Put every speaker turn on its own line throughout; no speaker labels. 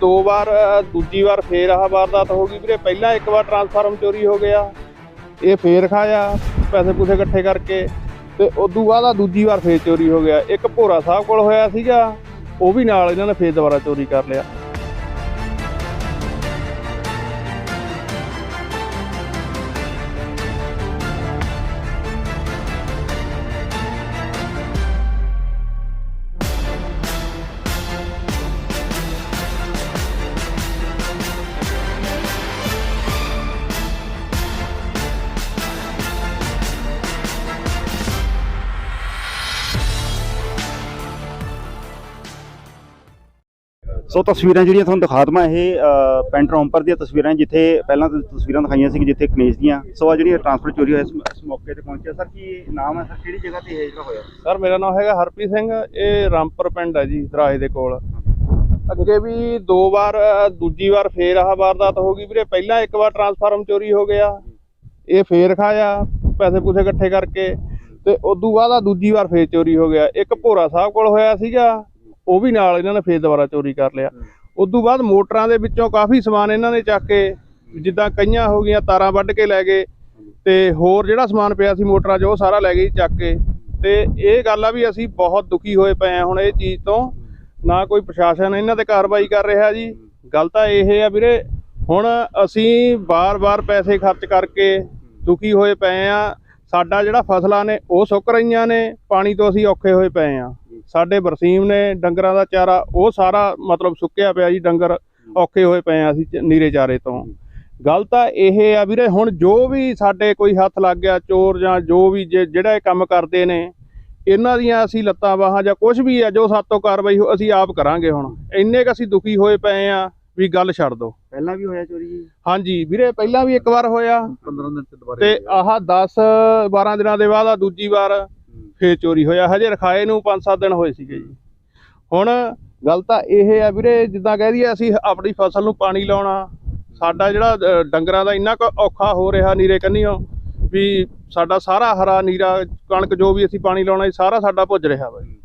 ਦੋ ਵਾਰ, ਦੂਜੀ ਵਾਰ ਫੇਰ ਆਹ ਵਾਰਦਾਤ ਹੋ ਗਈ ਵੀਰੇ। ਪਹਿਲਾਂ ਇੱਕ ਵਾਰ ਟਰਾਂਸਫਾਰਮ ਚੋਰੀ ਹੋ ਗਿਆ। ਇਹ ਫੇਰ ਖਾਇਆ, ਪੈਸੇ ਪੂਸੇ ਇਕੱਠੇ ਕਰਕੇ। ਤੇ ਉਦੋਂ ਬਾਅਦ ਆ ਦੂਜੀ ਵਾਰ ਫੇਰ ਚੋਰੀ ਹੋ ਗਿਆ। ਇੱਕ ਭੋਰਾ ਸਾਹਿਬ ਕੋਲ ਹੋਇਆ ਸੀਗਾ, ਉਹ ਵੀ ਨਾਲ ਇਹਨਾਂ ਨੇ ਫੇਰ ਦੁਬਾਰਾ ਚੋਰੀ ਕਰ ਲਿਆ।
ਸੋ ਤਸਵੀਰਾਂ ਜਿਹੜੀਆਂ ਤੁਹਾਨੂੰ ਦਿਖਾ ਦਵਾਂ ਇਹ ਅ, ਪਿੰਡ ਰੌਂਪਰ ਦੀਆਂ ਤਸਵੀਰਾਂ ਜਿੱਥੇ ਪਹਿਲਾਂ ਤਾਂ ਤਸਵੀਰਾਂ ਦਿਖਾਈਆਂ ਸੀ ਜਿੱਥੇ ਕਨੇਜ ਦੀਆਂ। ਸੋ ਆ ਜਿਹੜੀ ਟ੍ਰਾਂਸਫਰ ਚੋਰੀ ਹੋਇਆ ਇਸ ਮੌਕੇ ਤੇ ਪਹੁੰਚਿਆ ਸਰ ਕੀ ਨਾਮ ਹੈ? ਸਰ ਕਿਹੜੀ ਜਗ੍ਹਾ ਤੇ ਇਹ ਜਿਹੜਾ ਹੋਇਆ?
ਸਰ ਮੇਰਾ ਨਾਮ ਹੈਗਾ ਹਰਪ੍ਰੀਤ ਸਿੰਘ। ਇਹ ਰਾਮਪੁਰ ਪਿੰਡ ਹੈ ਜੀ ਦਰਾਹੇ ਦੇ ਕੋਲ। ਅੱਗੇ ਵੀ ਦੋ ਵਾਰ ਦੂਜੀ ਵਾਰ ਫੇਰ ਆਹ ਵਾਰਦਾਤ ਹੋ ਗਈ ਵੀਰੇ। ਪਹਿਲਾਂ ਇੱਕ ਵਾਰ ਟਰਾਂਸਫਾਰਮ ਚੋਰੀ ਹੋ ਗਿਆ। ਇਹ ਫੇਰ ਖਾਇਆ ਪੈਸੇ ਪੂਸੇ ਇਕੱਠੇ ਕਰਕੇ। ਤੇ ਉਦੋਂ ਬਾਅਦ ਆ ਦੂਜੀ ਵਾਰ ਫੇਰ ਚੋਰੀ ਹੋ ਗਿਆ। ਇੱਕ ਭੋਰਾ ਸਾਹਿਬ ਕੋਲ ਹੋਇਆ ਸੀਗਾ। ਉਹ ਵੀ ਨਾਲ ਇਹਨਾਂ ਨੇ ਫੇਰ ਦੁਬਾਰਾ ਚੋਰੀ ਕਰ ਲਿਆ। ਉਦੋਂ ਬਾਅਦ ਮੋਟਰਾਂ ਦੇ ਵਿੱਚੋਂ ਕਾਫੀ ਸਮਾਨ ਇਹਨਾਂ ਨੇ ਚੱਕ ਕੇ, ਜਿੱਦਾਂ ਕਈਆਂ ਹੋ ਗਈਆਂ ਤਾਰਾਂ ਵੱਢ ਕੇ ਲੈ ਗਏ ਤੇ ਹੋਰ ਜਿਹੜਾ ਸਮਾਨ ਪਿਆ ਸੀ ਮੋਟਰਾਂ 'ਚ ਉਹ ਸਾਰਾ ਲੈ ਗਏ ਚੱਕ ਕੇ। ਤੇ ਇਹ ਗੱਲ ਆ ਵੀ ਅਸੀਂ ਬਹੁਤ ਦੁਖੀ ਹੋਏ ਪਏ ਆ ਹੁਣ ਇਹ ਚੀਜ਼ ਤੋਂ। ਨਾ ਕੋਈ ਪ੍ਰਸ਼ਾਸਨ ਇਹਨਾਂ ਤੇ ਕਾਰਵਾਈ ਕਰ ਰਿਹਾ ਜੀ। ਗੱਲ ਤਾਂ ਇਹ ਆ ਵੀਰੇ, ਹੁਣ ਅਸੀਂ ਬਾਰ-ਬਾਰ ਪੈਸੇ ਖਰਚ ਕਰਕੇ ਦੁਖੀ ਹੋਏ ਪਏ ਆ ਸਾਡਾ ਜਿਹੜਾ ਫਸਲਾਂ ਨੇ ਉਹ ਸੁੱਕ ਰਹੀਆਂ ਨੇ, ਪਾਣੀ ਤੋਂ ਅਸੀਂ ਔਖੇ ਹੋਏ ਪਏ ਆ ਸਾਡੇ ਬਰਸੀਮ ਨੇ ਡੰਗਰਾਂ ਦਾ ਚਾਰਾ ਉਹ ਸਾਰਾ ਮਤਲਬ ਸੁੱਕਿਆ ਪਿਆ ਜੀ ਡੰਗਰ ਔਖੇ ਹੋਏ ਪਏ ਆ ਅਸੀਂ ਨੀਰੇ ਚਾਰੇ ਤੋਂ। ਗੱਲ ਤਾਂ ਇਹ ਆ ਵੀਰੇ ਹੁਣ ਜੋ ਵੀ ਸਾਡੇ ਕੋਈ ਹੱਥ ਲੱਗ ਗਿਆ ਚੋਰ ਜਾਂ ਜੋ ਵੀ ਜਿਹੜਾ ਇਹ ਕੰਮ ਕਰਦੇ ਨੇ ਇਹਨਾਂ ਦੀਆਂ ਅਸੀਂ ਲੱਤਾਂ ਬਾਹਾਂ ਜਾਂ ਕੁਝ ਵੀ ਆ ਜੋ ਸਾਤੋਂ ਕਾਰਵਾਈ ਹੋ- ਅਸੀਂ ਆਪ ਕਰਾਂਗੇ ਹੁਣ। ਇੰਨੇ ਕ ਅਸੀਂ ਦੁਖੀ ਹੋਏ ਪਏ ਆ ਵੀ ਗੱਲ ਛੱਡ ਦੋ।
ਪਹਿਲਾਂ ਵੀ ਹੋਇਆ ਚੋਰੀ ਜੀ?
ਹਾਂਜੀ ਵੀਰੇ ਪਹਿਲਾਂ ਵੀ ਇੱਕ ਵਾਰ ਹੋਇਆ।
15 ਦਿਨ ਚ ਦੁਬਾਰਾ
ਤੇ ਆਹ 10 12 ਦਿਨਾਂ ਦੇ ਬਾਅਦ ਆ ਦੂਜੀ ਵਾਰ। ਫੇਰ ਚੋਰੀ ਹੋਇਆ। ਹਜੇ ਰਖਾਏ ਨੂੰ 5-7 ਦਿਨ ਹੋਏ ਸੀਗੇ ਜੀ। ਹੁਣ ਗੱਲ ਤਾਂ ਇਹ ਆ ਵੀਰੇ ਜਿੱਦਾਂ ਕਹਿ ਦਈਏ ਅਸੀਂ ਆਪਣੀ ਫਸਲ ਨੂੰ ਪਾਣੀ ਲਾਉਣਾ ਸਾਡਾ ਜਿਹੜਾ ਡੰਗਰਾਂ ਦਾ ਇੰਨਾ ਕੁ ਔਖਾ ਹੋ ਰਿਹਾ ਨੀਰੇ ਕੰਨੀਓ ਵੀ ਸਾਡਾ ਸਾਰਾ ਹਰਾ ਨੀਰਾ ਕਣਕ ਜੋ ਵੀ ਅਸੀਂ ਪਾਣੀ ਲਾਉਣਾ ਸਾਰਾ ਸਾਡਾ ਭੁੱਜ ਰਿਹਾ ਵਾ ਜੀ।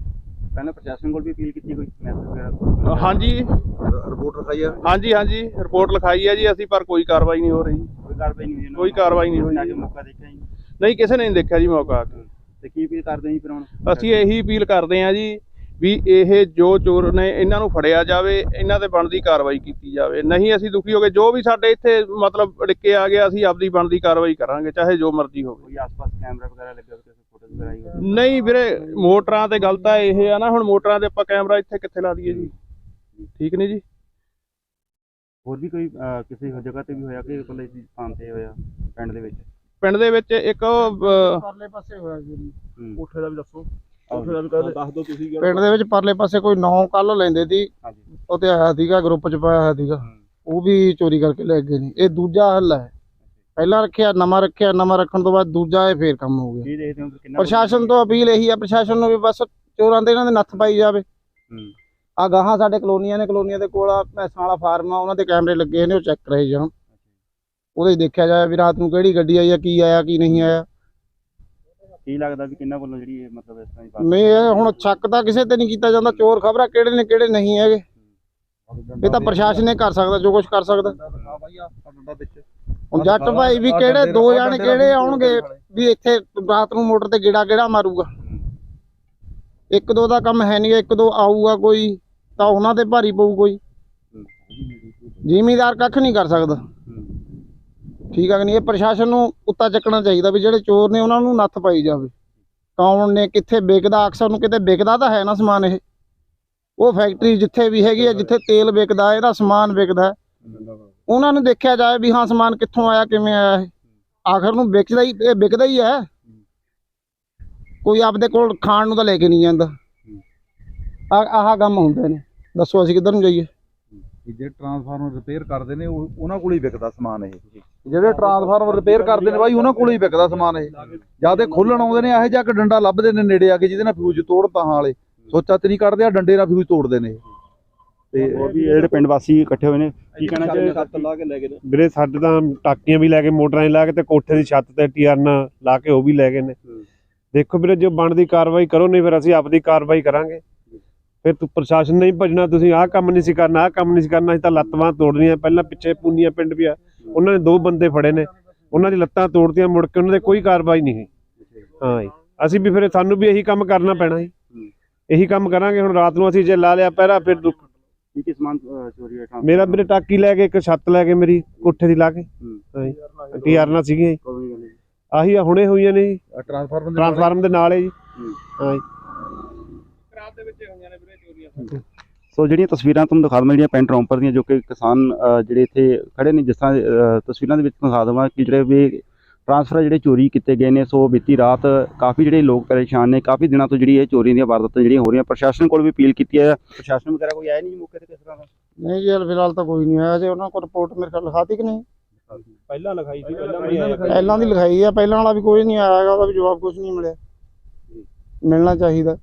ਪਹਿਲਾਂ ਪ੍ਰਸ਼ਾਸਨ ਕੋਲ ਵੀ ਅਪੀਲ ਕੀਤੀ ਕੋਈ ਮੈਸੇਜ ਵਗੈਰਾ?
ਹਾਂਜੀ।
ਰਿਪੋਰਟ ਲਿਖਾਈ ਆ?
ਹਾਂਜੀ ਹਾਂਜੀ। ਰਿਪੋਰਟ ਲਿਖਾਈ ਹੈ ਜੀ ਅਸੀਂ ਪਰ ਕੋਈ ਕਾਰਵਾਈ ਨਹੀਂ ਹੋ ਰਹੀ।
ਕੋਈ ਕਾਰਵਾਈ ਨਹੀਂ ਹੋਈ
ਕੋਈ ਕਾਰਵਾਈ ਨਹੀਂ ਹੋਈ।
ਮੌਕਾ ਦੇਖਿਆ
ਨਹੀਂ ਕਿਸੇ ਨੇ ਨਹੀਂ ਦੇਖਿਆ ਜੀ ਮੌਕਾ।
ਤੇ ਕੀ ਅਪੀਲ ਕਰਦੇ ਜੀ ਫਿਰ ਹੁਣ?
ਅਸੀਂ ਇਹੀ ਅਪੀਲ ਕਰਦੇ ਹਾਂ ਜੀ ਵੀ ਇਹ ਜੋ ਚੋਰ ਨੇ ਇਹਨਾਂ ਨੂੰ ਫੜਿਆ ਜਾਵੇ ਇਹਨਾਂ ਤੇ ਬਣਦੀ ਕਾਰਵਾਈ ਕੀਤੀ ਜਾਵੇ। ਨਹੀਂ ਅਸੀਂ ਦੁਖੀ ਹੋ ਗਏ ਜੋ ਵੀ ਸਾਡੇ ਇੱਥੇ ਮਤਲਬ ਅੜਿੱਕੇ ਆ ਗਿਆ ਅਸੀਂ ਆਪਦੀ ਬਣਦੀ ਕਾਰਵਾਈ ਕਰਾਂਗੇ ਚਾਹੇ ਜੋ ਮਰਜ਼ੀ ਹੋਵੇ।
ਕੋਈ ਆਸ-ਪਾਸ ਕੈਮਰਾ ਵਗੈਰਾ ਲੱਗਿਆ ਹੋਵੇ ਫੋਟੋ ਵਗੈਰਾ
ਨਹੀਂ ਵੀਰੇ ਮੋਟਰਾਂ ਤੇ ਗੱਲ ਤਾਂ ਇਹ ਆ ਨਾ ਹੁਣ ਮੋਟਰਾਂ ਤੇ ਆਪਾਂ ਕੈਮਰਾ ਇੱਥੇ ਕਿੱਥੇ ਲਾ ਦਈਏ ਜੀ? ਠੀਕ ਨਹੀਂ ਜੀ?
ਹੋਰ ਵੀ ਕੋਈ ਕਿਸੇ ਜਗ੍ਹਾ ਤੇ ਵੀ ਹੋਇਆ ਕਿ ਇਕੱਲੇ ਇਸ ਥਾਂ ਤੇ ਹੋਇਆ ਪਿੰਡ ਦੇ ਵਿੱਚ?
ਪਿੰਡ ਦੇ ਵਿੱਚ ਇੱਕ ਅਹ,
ਪਰਲੇ ਪਾਸੇ ਹੋਇਆ ਜੀ। ਕੋਠੇ ਦਾ ਵੀ ਦੱਸੋ। ਕੋਠੇ ਦਾ ਵੀ ਕਹਿੰਦੇ ਦੱਸ ਦਿਓ ਤੁਸੀਂ
ਪਿੰਡ ਦੇ ਵਿੱਚ ਪਰਲੇ ਪਾਸੇ ਕੋਈ ਨੌ ਕੱਲ ਲੈਂਦੇ ਸੀ।
ਹਾਂਜੀ।
ਉਹ ਤੇ ਆਇਆ ਸੀਗਾ ਗਰੁੱਪ ਚ ਪਾਇਆ ਹੋਇਆ ਸੀਗਾ। ਉਹ ਵੀ ਚੋਰੀ ਕਰਕੇ ਲੈ ਗਏ ਨੇ। ਇਹ ਦੂਜਾ ਹੱਲ ਹੈ। ਪਹਿਲਾਂ ਰੱਖਿਆ ਨਵਾਂ ਰੱਖਿਆ ਨਵਾਂ ਰੱਖਣ ਤੋਂ ਬਾਅਦ ਦੂਜਾ ਇਹ ਫੇਰ ਕੰਮ ਹੋ ਗਿਆ।
ਕੀ ਦੇਖਦੇ ਹੋ ਕਿ ਕਿੰਨਾ
ਪ੍ਰਸ਼ਾਸਨ ਤੋਂ ਅਪੀਲ ਇਹੀ ਹੈ ਪ੍ਰਸ਼ਾਸਨ ਨੂੰ ਵੀ ਬਸ ਚੋਰਾਂ ਤੇ ਇਹਨਾਂ ਦੇ ਨੱਥ ਪਾਈ ਜਾਵੇ।
ਹੂੰ।
ਆ ਗਾਹਾਂ ਸਾਡੇ ਕਲੋਨੀਆਂ ਨੇ ਕਲੋਨੀਆਂ ਦੇ ਕੋਲ ਆ ਭੈਂਸਾਂ ਵਾਲਾ ਫਾਰਮ ਆ ਉਹਨਾਂ ਦੇ ਕੈਮਰੇ ਲੱਗੇ ਨੇ ਉਹ ਚੈੱਕ ਕਰਾਏ ਜਾਣ। ਉਹਦੇ 'ਚ ਦੇਖਿਆ ਜਾਏ ਵੀ ਰਾਤ ਨੂੰ ਕਿਹੜੀ ਗੱਡੀ ਆਈ ਆ ਕੀ ਆਇਆ ਕੀ ਨਹੀਂ ਆਇਆ।
ਕੀ ਲੱਗਦਾ ਵੀ ਕਿੰਨਾ ਵੱਲੋਂ ਜਿਹੜੀ ਇਹ ਮਤਲਬ ਇਸ ਤਰ੍ਹਾਂ ਦੀ
ਮੈਂ ਇਹ ਹੁਣ ਸ਼ੱਕ ਤਾਂ ਕਿਸੇ ਤੇ ਨਹੀਂ ਕੀਤਾ ਜਾਂਦਾ ਚੋਰ ਖਬਰਾਂ ਕਿਹੜੇ ਨੇ ਕਿਹੜੇ ਨਹੀਂ ਹੈਗੇ। ਇਹ ਤਾਂ ਪ੍ਰਸ਼ਾਸਨ ਨੇ ਕਰ ਸਕਦਾ ਜੋ ਕੁਝ ਕਰ ਸਕਦਾ। ਹੁਣ ਜੱਟ ਭਾਈ ਵੀ ਕਿਹੜੇ ਦੋ ਜਾਣੇ ਕਿਹੜੇ ਆਉਣਗੇ ਵੀ ਇੱਥੇ ਰਾਤ ਨੂੰ ਮੋਟਰ ਤੇ ਗੇੜਾ ਗੇੜਾ ਮਾਰੂਗਾ। ਇੱਕ ਦੋ ਦਾ ਕੰਮ ਹੈ ਨਹੀਂ ਇੱਕ ਦੋ ਆਊਗਾ ਕੋਈ ਤਾਂ ਉਹਨਾਂ ਤੇ ਭਾਰੀ ਪਊ ਕੋਈ। ਜ਼ਿਮੀਦਾਰ ਕੱਖ ਨਹੀਂ ਕਰ ਸਕਦਾ। ਠੀਕ ਆ ਕਿ ਨਹੀਂ? ਇਹ ਪ੍ਰਸ਼ਾਸਨ ਨੂੰ ਉੱਤਾ ਚੱਕਣਾ ਚਾਹੀਦਾ ਵੀ ਜਿਹੜੇ ਚੋਰ ਨੇ ਉਹਨਾਂ ਨੂੰ ਨੱਥ ਪਾਈ ਜਾਵੇ। ਕੌਣ ਨੇ, ਕਿੱਥੇ ਵਿਕਦਾ ਅਕਸਰ ਨੂੰ ਕਿਤੇ ਵਿਕਦਾ ਤਾਂ ਹੈ ਨਾ ਸਮਾਨ ਇਹ। ਉਹ ਫੈਕਟਰੀ ਜਿੱਥੇ ਵੀ ਹੈਗੀ ਆ, ਜਿੱਥੇ ਤੇਲ ਵਿਕਦਾ, ਇਹਦਾ ਸਮਾਨ ਵਿਕਦਾ। ਉਹਨਾਂ ਨੂੰ ਦੇਖਿਆ ਜਾਏ ਵੀ ਹਾਂ, ਸਮਾਨ ਕਿੱਥੋਂ ਆਇਆ, ਕਿਵੇਂ ਆਇਆ ਇਹ। ਆਖਰ ਨੂੰ ਵਿਕਦਾ ਹੀ, ਇਹ ਵਿਕਦਾ ਹੀ ਹੈ। ਕੋਈ ਆਪਦੇ ਕੋਲ ਖਾਣ ਨੂੰ ਤਾਂ ਲੈ ਕੇ ਨਹੀਂ ਜਾਂਦਾ। ਆ, ਆਹ ਕੰਮ ਹੁੰਦੇ ਨੇ। ਦੱਸੋ ਅਸੀਂ ਕਿੱਧਰ ਨੂੰ ਜਾਈਏ?
ਜਿਹੜੇ ਟਰਾਂਸਫਾਰਮਰ ਰਿਪੇਅਰ ਕਰਦੇ ਨੇ ਉਹ ਉਹਨਾਂ ਕੋਲ ਹੀ ਵਿਕਦਾ ਸਮਾਨ ਇਹ। ਜਿਹੜੇ ਟਰਾਂਸਫਾਰਮਰ ਰਿਪੇਅਰ ਕਰਦੇ ਨੇ ਬਾਈ ਉਹਨਾਂ ਕੋਲ ਹੀ ਵਿਕਦਾ ਸਮਾਨ ਇਹ। ਜਦ ਇਹ ਖੋਲਣ ਆਉਂਦੇ ਨੇ ਇਹੋ ਜਿਹਾ ਇੱਕ ਡੰਡਾ ਲੱਭਦੇ ਨੇ ਨੇੜੇ ਆ ਕੇ ਜਿਹਦੇ ਨਾਲ ਫਿਊਜ਼ ਤੋੜ ਤਾਂ ਵਾਲੇ। ਸੋਚਾ ਤੇ ਨਹੀਂ ਕੱਢਦੇ ਆ ਡੰਡੇ ਨਾਲ ਫਿਊਜ਼ ਤੋੜਦੇ ਨੇ।
ਤੇ ਹੋਰ ਵੀ ਜਿਹੜੇ ਪਿੰਡ ਵਾਸੀ ਇਕੱਠੇ ਹੋਏ ਨੇ ਕੀ ਕਹਿਣਾ ਚਾਹੀਦਾ
ਸੱਤ ਲਾ ਕੇ ਲੈ ਗਏ ਨੇ।
ਵੀਰੇ ਸਾਡੇ ਤਾਂ ਟਾਕੀਆਂ ਵੀ ਲੈ ਕੇ ਮੋਟਰਾਂ ਵੀ ਲਾ ਕੇ ਤੇ ਕੋਠੇ ਦੀ ਛੱਤ ਤੇ ਟੀਆਰਨਾ ਲਾ ਕੇ ਉਹ ਵੀ ਲੈ ਗਏ ਨੇ। ਦੇਖੋ ਵੀਰੇ ਜੋ ਬਣਦੀ ਕਾਰਵਾਈ ਕਰੋ ਨਹੀਂ ਫਿਰ ਅਸੀਂ ਆਪਦੀ ਕਾਰਵਾਈ ਕਰਾਂਗੇ। ਫਿਰ ਤੂੰ ਪ੍ਰਸ਼ਾਸਨ ਨਹੀਂ ਭਜਣਾ ਤੁਸੀਂ ਆਹ ਕੰਮ ਨਹੀਂ ਸੀ ਕਰਨਾ ਆਹ ਕੰਮ ਨਹੀਂ ਸੀ ਕਰਨਾ ਅਸੀਂ ਤਾਂ ਲੱਤਾਂ ਤੋੜਨੀਆਂ ਪਹਿਲਾਂ ਪਿੱਛੇ ਪੂਨੀਆਂ ਪਿੰਡ ਵੀ ਆ। ਉਹਨਾਂ ਨੇ ਦੋ ਬੰਦੇ ਫੜੇ ਨੇ ਉਹਨਾਂ ਦੀ ਲੱਤਾਂ ਤੋੜਤੀਆਂ ਮੁੜ ਕੇ ਉਹਨਾਂ ਦੇ ਕੋਈ ਕਾਰਵਾਈ ਨਹੀਂ ਹੋਈ। ਹਾਂ ਜੀ ਅਸੀਂ ਵੀ ਫਿਰ ਸਾਨੂੰ ਵੀ ਇਹੀ ਕੰਮ ਕਰਨਾ ਪੈਣਾ ਜੀ। ਇਹੀ ਕੰਮ ਕਰਾਂਗੇ ਹੁਣ ਰਾਤ ਨੂੰ ਅਸੀਂ ਜੇ ਲਾ ਲਿਆ ਪਹਿਰਾ ਫਿਰ ਦੁੱਖ।
ਕੀ ਕੀ ਸਮਾਨ ਚੋਰੀ ਹੋਇਆ
ਮੇਰਾ ਮੇਰੇ ਟਾਕੀ ਲੈ ਕੇ ਇੱਕ ਛੱਤ ਲੈ ਕੇ ਮੇਰੀ ਕੋਠੇ ਦੀ ਲਾ ਕੇ।
ਹੂੰ। ਗੱਲ ਹੈ ਜੀ?
ਆਹੀ ਆ ਹੁਣੇ ਹੋਈਆਂ ਨੇ ਜੀ।
ਟ੍ਰਾਂਸਫਾਰਮਰ ਦੇ
ਨਾਲ ਹੈ। ਜੀ।
ਹਾਂ
ਜੀ
ਰਾਤ ਦੇ ਵਿੱਚ ਹੋਈਆਂ ਨੇ ਵੀਰੇ ਚੋਰੀਆਂ
ਸੋ ਜਿਹੜੀਆਂ ਤਸਵੀਰਾਂ ਤੁਹਾਨੂੰ ਦਿਖਾ ਦਵਾਂ ਜਿਹੜੀਆਂ ਪਿੰਡ ਰੌਂਪਰ ਦੀਆਂ ਜੋ ਕਿ ਕਿਸਾਨ ਜਿਹੜੇ ਇੱਥੇ ਖੜੇ ਨੇ ਜਿਸ ਤਰ੍ਹਾਂ ਤਸਵੀਰਾਂ ਦੇ ਵਿੱਚ ਦਿਖਾ ਦਵਾਂ ਕਿ ਜਿਹੜੇ ਵੀ ਟਰਾਂਸਫਰ ਜਿਹੜੇ ਚੋਰੀ ਕੀਤੇ ਗਏ ਨੇ ਸੋ ਬੀਤੀ ਰਾਤ ਕਾਫੀ ਜਿਹੜੇ ਲੋਕ ਪਰੇਸ਼ਾਨ ਨੇ ਕਾਫੀ ਦਿਨਾਂ ਤੋਂ ਜਿਹੜੀ ਇਹ ਚੋਰੀ ਦੀਆਂ ਵਾਰਦਾਤਾਂ ਜਿਹੜੀਆਂ ਹੋ ਰਹੀਆਂ ਪ੍ਰਸ਼ਾਸਨ ਕੋਲ ਵੀ ਅਪੀਲ ਕੀਤੀ ਹੈ। ਪ੍ਰਸ਼ਾਸਨ ਵਗੈਰਾ ਕੋਈ ਆਇਆ ਨਹੀਂ ਮੌਕੇ ਤੇ ਕਿਸ ਤਰ੍ਹਾਂ ਦਾ?
ਨਹੀਂ ਜੀ ਹਾਲੇ ਫਿਲਹਾਲ ਤਾਂ ਕੋਈ ਨਹੀਂ ਆਇਆ ਜੇ ਉਹਨਾਂ ਕੋਲ ਰਿਪੋਰਟ ਮੇਰੇ ਖਿਆਲ ਲਿਖਾਤੀ ਕਿ ਨਹੀਂ?
ਪਹਿਲਾਂ ਲਿਖਾਈ ਸੀ ਪਹਿਲਾਂ ਵੀ ਆਇਆ
ਪਹਿਲਾਂ ਦੀ ਲਿਖਾਈ ਆ ਪਹਿਲਾਂ ਵਾਲਾ ਵੀ ਕੋਈ ਨਹੀਂ ਆਇਆ ਹੈਗਾ ਉਹਦਾ ਵੀ ਜਵਾਬ ਕੁਝ ਨਹੀਂ ਮਿਲਿਆ। ਮਿਲਣਾ ਚਾਹੀਦਾ।